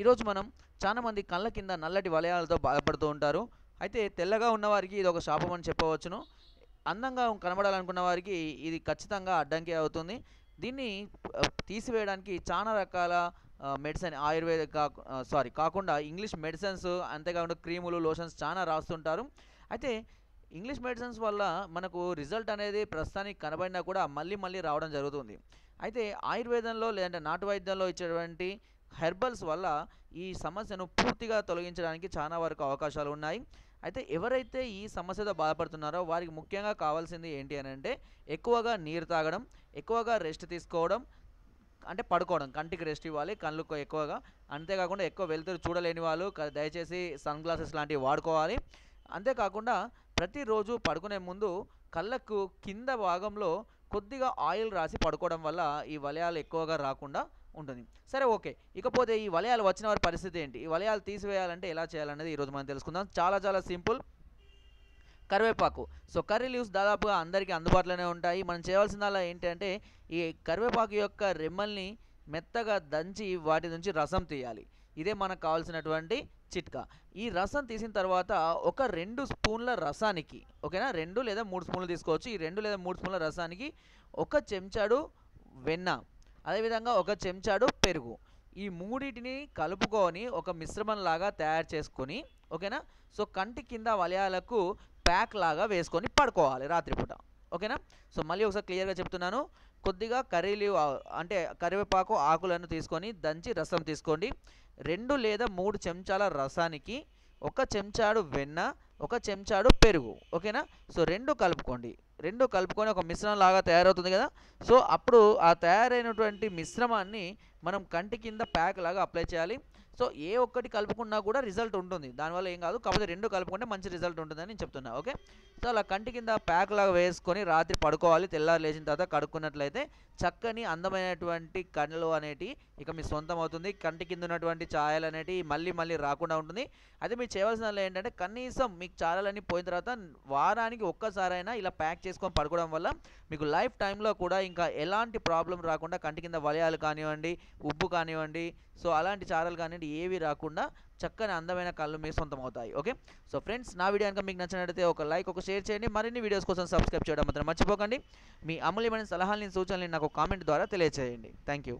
ఈరోజు మనం చాలామంది కళ్ళ కింద నల్లటి వలయాలతో బాధపడుతూ ఉంటారు. అయితే తెల్లగా ఉన్నవారికి ఇది ఒక శాపం అని చెప్పవచ్చును. అందంగా కనబడాలనుకున్న వారికి ఇది ఖచ్చితంగా అడ్డంకి అవుతుంది. దీన్ని తీసివేయడానికి చాలా రకాల మెడిసిన్ ఆయుర్వేద సారీ కాకుండా ఇంగ్లీష్ మెడిసిన్స్ అంతేకాకుండా క్రీములు లోషన్స్ చాలా రాస్తుంటారు. అయితే ఇంగ్లీష్ మెడిసిన్స్ వల్ల మనకు రిజల్ట్ అనేది ప్రస్తుతానికి కనబడినా కూడా మళ్ళీ మళ్ళీ రావడం జరుగుతుంది. అయితే ఆయుర్వేదంలో లేదంటే నాటు వైద్యంలో ఇచ్చేటువంటి హెర్బల్స్ వల్ల ఈ సమస్యను పూర్తిగా తొలగించడానికి చాలా వరకు అవకాశాలు ఉన్నాయి. అయితే ఎవరైతే ఈ సమస్యతో బాధపడుతున్నారో వారికి ముఖ్యంగా కావాల్సింది ఏంటి అని అంటే ఎక్కువగా నీరు తాగడం ఎక్కువగా రెస్ట్ తీసుకోవడం అంటే పడుకోవడం కంటికి రెస్ట్ ఇవ్వాలి కళ్ళు ఎక్కువగా అంతేకాకుండా ఎక్కువ వెళ్తురు చూడలేని వాళ్ళు దయచేసి సన్ గ్లాసెస్ లాంటివి వాడుకోవాలి. అంతేకాకుండా ప్రతిరోజు పడుకునే ముందు కళ్ళకు కింద భాగంలో కొద్దిగా ఆయిల్ రాసి పడుకోవడం వల్ల ఈ వలయాలు ఎక్కువగా రాకుండా ఉంటుంది. సరే ఓకే. ఇకపోతే ఈ వలయాలు వచ్చిన వారి పరిస్థితి ఏంటి? ఈ వలయాలు తీసివేయాలంటే ఎలా చేయాలనేది ఈరోజు మనం తెలుసుకుందాం. చాలా చాలా సింపుల్. కరివేపాకు. సో కర్రీ లీవ్స్ దాదాపుగా అందరికీ అందుబాటులోనే ఉంటాయి. మనం చేయవలసిందల్లా ఏంటంటే ఈ కరివేపాకు యొక్క రెమ్మల్ని మెత్తగా దంచి వాటి నుంచి రసం తీయాలి. ఇదే మనకు కావాల్సినటువంటి చిట్కా. ఈ రసం తీసిన తర్వాత ఒక రెండు స్పూన్ల రసానికి ఓకేనా? రెండు లేదా మూడు స్పూన్లు తీసుకోవచ్చు. ఈ రెండు లేదా మూడు స్పూన్ల రసానికి ఒక చెంచాడు వెన్న అదేవిధంగా ఒక చెంచాడు పెరుగు. ఈ మూడింటిని కలుపుకొని ఒక మిశ్రమం లాగా తయారు చేసుకొని ఓకేనా? సో కంటి కింద వలయాలకు ప్యాక్ లాగా వేసుకొని పడుకోవాలి రాత్రిపూట. ఓకేనా? సో మళ్ళీ ఒకసారి క్లియర్గా చెప్తున్నాను. కొద్దిగా కర్రీ లీవ్ అంటే కరివేపాకు ఆకులను తీసుకొని దంచి రసం తీసుకోండి. రెండు లేదా మూడు చెంచాల రసానికి ఒక చెంచాడు వెన్న ఒక చెంచాడు పెరుగు. ఓకేనా? సో రెండు కలుపుకోండి. రెండు కలుపుకొని ఒక మిశ్రమం లాగా తయారవుతుంది కదా? సో అప్పుడు ఆ తయారైనటువంటి మిశ్రమాన్ని మనం కంటి కింద ప్యాక్ లాగా అప్లై చేయాలి. సో ఏ ఒక్కటి కలుపుకున్నా కూడా రిజల్ట్ ఉంటుంది. దానివల్ల ఏం కాదు కాకపోతే రెండు కలుపుకుంటే మంచి రిజల్ట్ ఉంటుందని నేను చెప్తున్నా ఓకే? సో అలా కంటి కింద ప్యాక్ లాగా వేసుకొని రాత్రి పడుకోవాలి తెల్లారి లేచిన తర్వాత కడుక్కున్నట్లయితే చక్కని అందమైనటువంటి కళ్ళు అనేటివి ఇక మీ సొంతం అవుతుంది. కంటి కింద ఉన్నటువంటి ఛాయలు అనేటివి మళ్ళీ మళ్ళీ రాకుండా ఉంటుంది. అయితే మీరు చేయవలసిన ఏంటంటే కనీసం మీకు ఛాయలన్నీ పోయిన తర్వాత వారానికి ఒక్కసారైనా ఇలా ప్యాక్ చేసుకొని పడుకోవడం వల్ల మీకు లైఫ్ టైంలో కూడా ఇంకా ఎలాంటి ప్రాబ్లం రాకుండా కంటి కింద వలయాలు కానివ్వండి ఉబ్బు కానివ్వండి సో అలాంటి చారలు కానివ్వండి ఏవి రాకుండా చక్కని అందమైన కళ్ళు మీ సొంతం అవుతాయి ఓకే? సో ఫ్రెండ్స్ నా వీడియో కనుక మీకు నచ్చినట్లయితే ఒక లైక్ ఒక షేర్ చేయండి. మరిన్ని వీడియోస్ కోసం సబ్స్క్రైబ్ చేయడం మాత్రం మర్చిపోకండి. మీ అమూల్యమైన సలహాలని సూచనలు నాకు కామెంట్ ద్వారా తెలియజేయండి థ్యాంక్ యూ